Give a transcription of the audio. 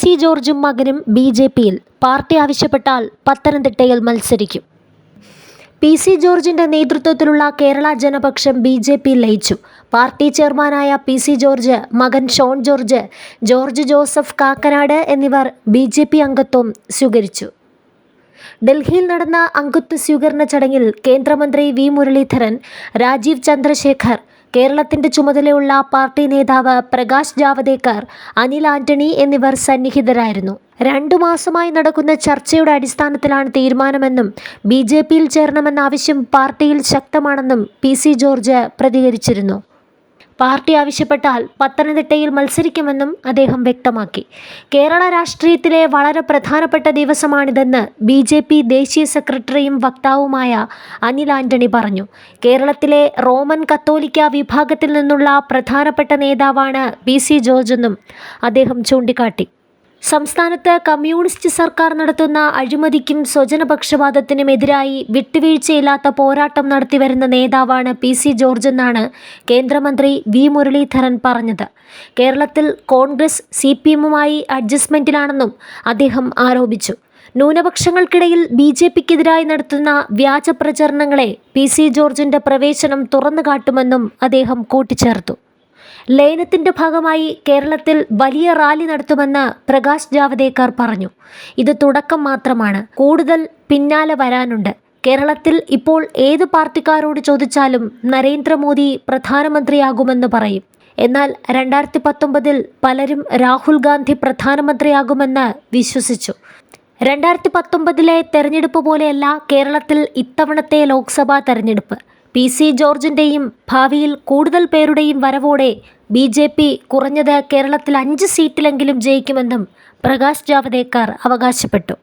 C ജോർജും മകനും B J പിയിൽ പാർട്ടി ആവശ്യപ്പെട്ടാൽ പത്തനംതിട്ടയിൽ മത്സരിക്കും. പി സി ജോർജിന്റെ നേതൃത്വത്തിലുള്ള Kerala Janapaksham B J P ലയിച്ചു. പാർട്ടി ചെയർമാനായ പി സി ജോർജ് മകൻ ഷോൺ ജോർജ് ജോർജ് ജോസഫ് കാക്കനാട് എന്നിവർ ബി ജെ പി അംഗത്വം സ്വീകരിച്ചു. ഡൽഹിയിൽ നടന്ന അംഗത്വ സ്വീകരണ ചടങ്ങിൽ കേന്ദ്രമന്ത്രി വി മുരളീധരൻ രാജീവ് ചന്ദ്രശേഖർ കേരളത്തിന്റെ ചുമതലയുള്ള പാർട്ടി നേതാവ് പ്രകാശ് ജാവദേക്കർ അനിൽ ആന്റണി എന്നിവർ സന്നിഹിതരായിരുന്നു. രണ്ടു മാസമായി നടക്കുന്ന ചർച്ചയുടെ അടിസ്ഥാനത്തിലാണ് തീരുമാനമെന്നും ബി ജെ പിയിൽ ചേരണമെന്ന ആവശ്യം പാർട്ടിയിൽ ശക്തമാണെന്നും പി സി ജോർജ് പ്രതികരിച്ചിരുന്നു. പാർട്ടി ആവശ്യപ്പെട്ടാൽ പത്തനംതിട്ടയിൽ മത്സരിക്കുമെന്നും അദ്ദേഹം വ്യക്തമാക്കി. കേരള രാഷ്ട്രീയത്തിലെ വളരെ പ്രധാനപ്പെട്ട ദിവസമാണിതെന്ന് ബി ജെ പി ദേശീയ സെക്രട്ടറിയും വക്താവുമായ അനിൽ ആന്റണി പറഞ്ഞു. കേരളത്തിലെ റോമൻ കത്തോലിക്ക വിഭാഗത്തിൽ നിന്നുള്ള പ്രധാനപ്പെട്ട നേതാവാണ് പി സി ജോർജ് എന്നും അദ്ദേഹം ചൂണ്ടിക്കാട്ടി. സംസ്ഥാനത്ത് കമ്മ്യൂണിസ്റ്റ് സർക്കാർ നടത്തുന്ന അഴിമതിക്കും സ്വജനപക്ഷപാതത്തിനുമെതിരായി വിട്ടുവീഴ്ചയില്ലാത്ത പോരാട്ടം നടത്തിവരുന്ന നേതാവാണ് പി സി ജോർജ് എന്നാണ് കേന്ദ്രമന്ത്രി വി മുരളീധരൻ പറഞ്ഞത്. കേരളത്തിൽ കോൺഗ്രസ് സി പി എമ്മുമായി അഡ്ജസ്റ്റ്മെന്റിലാണെന്നും അദ്ദേഹം ആരോപിച്ചു. ന്യൂനപക്ഷങ്ങൾക്കിടയിൽ ബി ജെ പിക്കെതിരായി നടത്തുന്ന വ്യാജ പ്രചരണങ്ങളെ പി സി ജോർജിന്റെ പ്രവേശനം തുറന്നു കാട്ടുമെന്നും അദ്ദേഹം കൂട്ടിച്ചേർത്തു. ലയനത്തിന്റെ ഭാഗമായി കേരളത്തിൽ വലിയ റാലി നടത്തുമെന്ന് പ്രകാശ് ജാവദേക്കർ പറഞ്ഞു. ഇത് തുടക്കം മാത്രമാണ്. കൂടുതൽ പിന്നാലെ വരാനുണ്ട്. കേരളത്തിൽ ഇപ്പോൾ ഏത് പാർട്ടിക്കാരോട് ചോദിച്ചാലും നരേന്ദ്രമോദി പ്രധാനമന്ത്രിയാകുമെന്ന് പറയും. എന്നാൽ രണ്ടായിരത്തി പത്തൊമ്പതിൽ പലരും രാഹുൽ ഗാന്ധി പ്രധാനമന്ത്രിയാകുമെന്ന് വിശ്വസിച്ചു. രണ്ടായിരത്തി പത്തൊമ്പതിലെ തെരഞ്ഞെടുപ്പ് പോലെയല്ല കേരളത്തിൽ ഇത്തവണത്തെ ലോക്സഭാ തെരഞ്ഞെടുപ്പ്. പി സി ജോർജിന്റെയും ഭാവിയിൽ കൂടുതൽ പേരുടെയും വരവോടെ ബി ജെ പി കുറഞ്ഞത് കേരളത്തിൽ അഞ്ച് സീറ്റിലെങ്കിലും ജയിക്കുമെന്നും പ്രകാശ് ജാവദേക്കർ അവകാശപ്പെട്ടു.